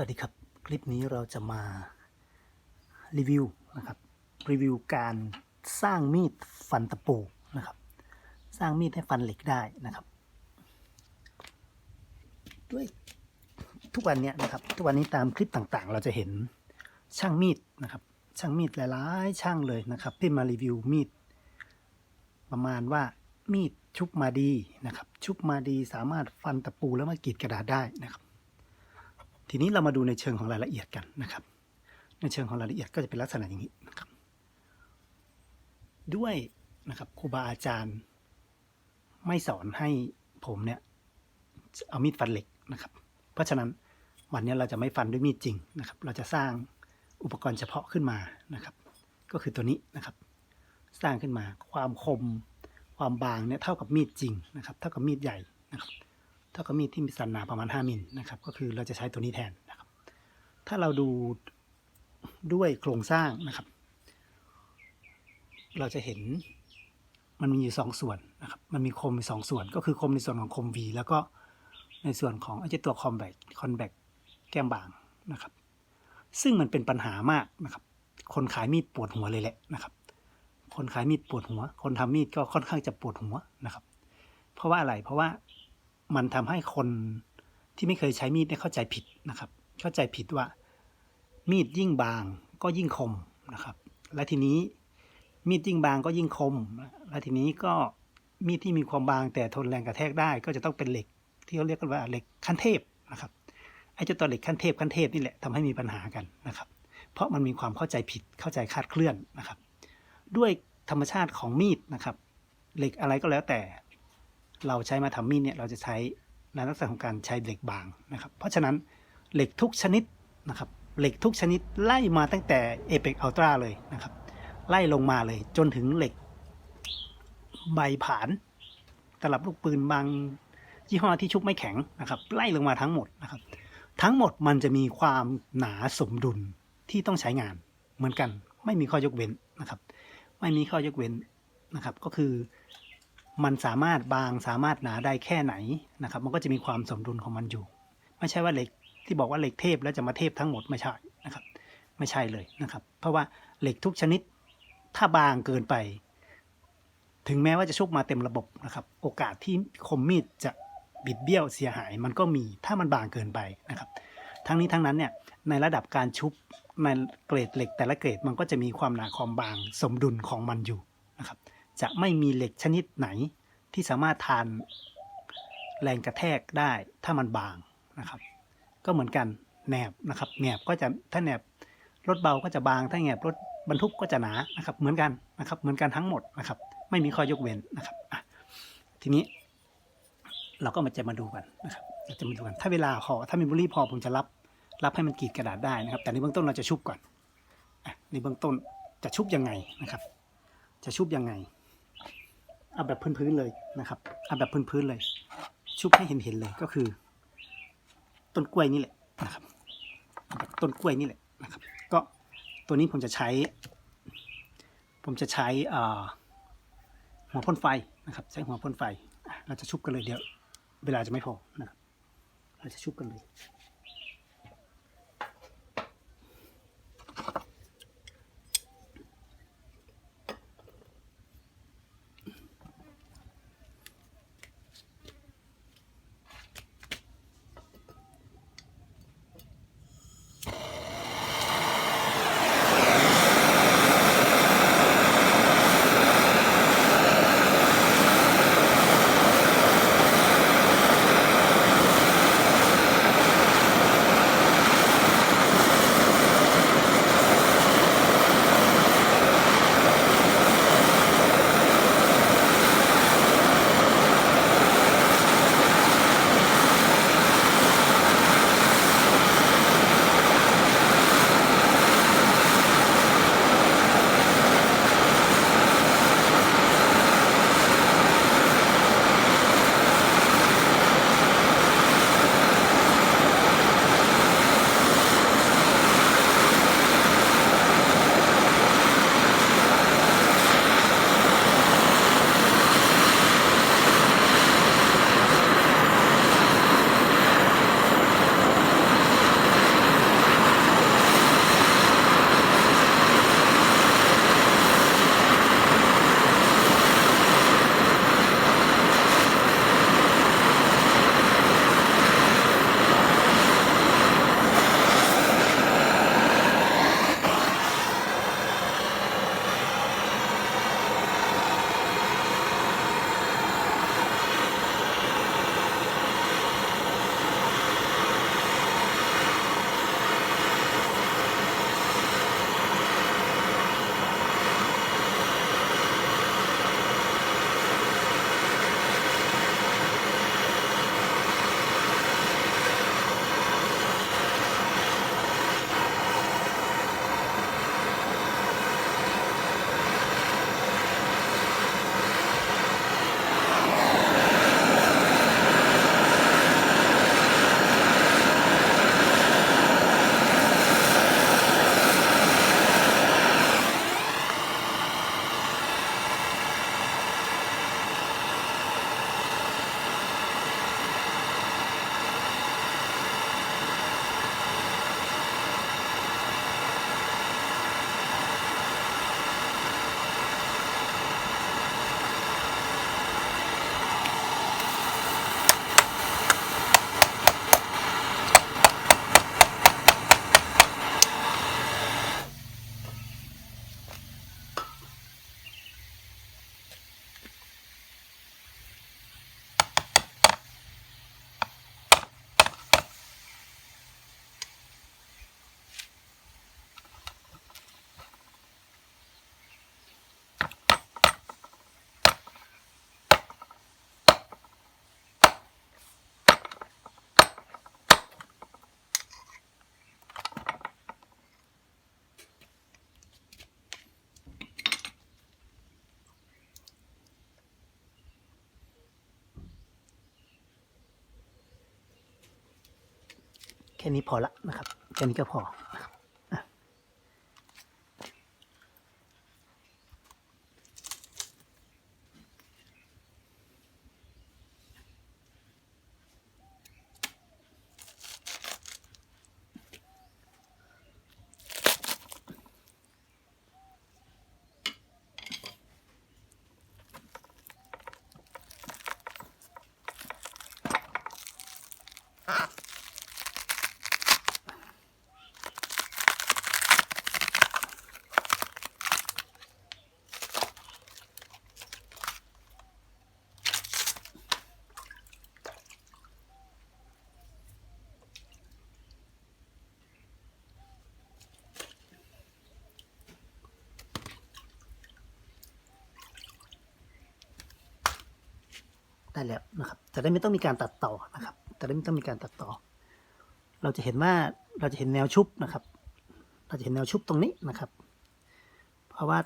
วัสดีครับ คลิปนี้เราจะมารีวิวนะครับ รีวิวการสร้างมีดฟันตะปูนะครับ สร้างมีดให้ฟันเหล็กได้นะครับ ด้วยทุกวันนี้นะครับ ทุกวันนี้ตามคลิปต่างๆ เราจะเห็นช่างมีดนะครับ ช่างมีดหลายๆ ช่างเลยนะครับ ที่มารีวิวมีด ประมาณว่ามีดชุบมาดีนะครับ ชุบมาดีสามารถฟันตะปูแล้วมากรีดกระดาษได้นะครับ ทีนี้เรามาดูในเชิงของรายละเอียดกันนะครับ ในเชิงของรายละเอียดก็จะเป็นลักษณะอย่างนี้นะครับ ด้วยนะครับครูบาอาจารย์ไม่สอนให้ผมเนี่ยเอามีดฟันเหล็กนะครับ เพราะฉะนั้นวันนี้เราจะไม่ฟันด้วยมีดจริงนะครับ เราจะสร้างอุปกรณ์เฉพาะขึ้นมานะครับ ก็คือตัวนี้นะครับ สร้างขึ้นมาความคมความบางเนี่ยเท่ากับมีดจริงนะครับ เท่ากับมีดใหญ่นะครับ เท่ากับมีดที่มีสันหนาประมาณ 5มิลนะครับ ก็คือเราจะใช้ตัวนี้แทนนะครับ ถ้าเราดูด้วยโครงสร้างนะครับ เราจะเห็นมันมีอยู่สองส่วนนะครับ มันมีคมมีสองส่วน ก็คือคมในส่วนของคม V แล้วก็ในส่วนของไอ้เจตัวคอมแบกคอนแบกแก้มบางนะครับ ซึ่งมันเป็นปัญหามากนะครับ คนขายมีดปวดหัวเลยแหละนะครับ คนขายมีดปวดหัว คนทำมีดก็ค่อนข้างจะปวดหัวนะครับ เพราะว่าอะไร เพราะว่า มันทำให้คนที่ไม่เคยใช้มีดเนี่ยเข้าใจผิดนะครับ เข้าใจผิดว่า มีดยิ่งบางก็ยิ่งคมนะครับ และทีนี้มีดยิ่งบางก็ยิ่งคม และทีนี้ก็มีดที่มีความบางแต่ทนแรงกระแทกได้ ก็จะต้องเป็นเหล็ก ที่เขาเรียกกันว่าเหล็กขั้นเทพนะครับไอ้เจ้าตัวเหล็กขั้นเทพขั้นเทพนี่แหละทำให้มีปัญหากันนะครับ เพราะมันมีความเข้าใจผิดเข้าใจคาดเคลื่อนนะครับ ด้วยธรรมชาติของมีดนะครับ เหล็กอะไรก็แล้วแต่ เราใช้มาทำมีดเนี่ยเราจะใช้ในลักษณะของการใช้เหล็กบางนะครับ เพราะฉะนั้นเหล็กทุกชนิดนะครับเหล็กทุกชนิดไล่มาตั้งแต่เอเปกอัลตราเลยนะครับ ไล่ลงมาเลยจนถึงเหล็กใบผานตลับลูกปืนบางยี่ห้อที่ชุบไม่แข็งนะครับไล่ลงมาทั้งหมดนะครับ ทั้งหมดมันจะมีความหนาสมดุลที่ต้องใช้งานเหมือนกัน ไม่มีข้อยกเว้นนะครับ ไม่มีข้อยกเว้นนะครับ ก็คือ มันสามารถบางสามารถหนาได้แค่ไหนนะครับ มันก็จะมีความสมดุลของมันอยู่ ไม่ใช่ว่าเหล็กที่บอกว่าเหล็กเทพแล้วจะมาเทพทั้งหมดไม่ใช่นะครับ ไม่ใช่เลยนะครับ เพราะว่าเหล็กทุกชนิดถ้าบางเกินไป ถึงแม้ว่าจะชุบมาเต็มระบบนะครับ โอกาสที่คมมีดจะบิดเบี้ยวเสียหายมันก็มีถ้ามันบางเกินไปนะครับ ทั้งนี้ทั้งนั้นเนี่ยในระดับการชุบในเกรดเหล็กแต่ละเกรดมันก็จะมีความหนาความบางสมดุลของมันอยู่นะครับ จะไม่มีเหล็กชนิดไหนที่สามารถทานแรงกระแทกได้ถ้ามันบางนะครับ ก็เหมือนกันแหนบนะครับแหนบก็จะถ้าแหนบรถเบาก็จะบางถ้าแหนบรถบรรทุกก็จะหนานะครับ เหมือนกันนะครับ เหมือนกันทั้งหมดนะครับ ไม่มีข้อยกเว้นนะครับทีนี้ เราก็มาจะมาดูกันนะครับเราจะมาดูกัน ถ้าเวลาพอถ้ามีบุหรี่พอผมจะรับ รับให้มันกรีดกระดาษได้นะครับ แต่ในเบื้องต้นเราจะชุบก่อนอในเบื้องต้นจะชุบยังไงนะครับ จะชุบยังไง เอาแบบพื้นๆเลยนะครับเอาแบบพื้นๆเลย ชุบให้เห็นๆเลยก็คือ ต้นกล้วยนี่แหละนะครับแบบต้นกล้วยนี่แหละนะครับ ก็ตัวนี้ผมจะใช้ ผมจะใช้หัวพ่นไฟนะครับ ใช้หัวพ่นไฟ เราจะชุบกันเลยเดี๋ยว เวลาจะไม่พอนะครับเราจะชุบกันเลย นี้พอละนะครับแค่นี้ก็พอะ ได้แล้วนะครับจะได้ไม่ต้องมีการตัดต่อนะครับจะได้ไม่ต้องมีการตัดต่อ เราจะเห็นว่าเราจะเห็นแนวชุบนะครับ เราจะเห็นแนวชุบตรงนี้นะครับ เพราะว่า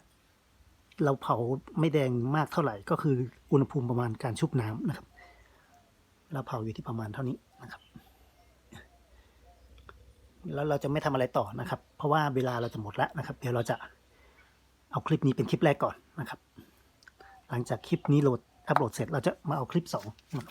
เราเผาไม่แดงมากเท่าไหร่ ก็คืออุณหภูมิประมาณการชุบน้ำนะครับ เราเผาอยู่ที่ประมาณเท่านี้นะครับ แล้วเราจะไม่ทำอะไรต่อนะครับ เพราะว่าเวลาเราจะหมดแล้วนะครับ เดี๋ยวเราจะเอาคลิปนี้เป็นคลิปแรกก่อนนะครับ หลังจากคลิปนี้โหลด อัปโหลดเสร็จเราจะมาเอาคลิปสองนะ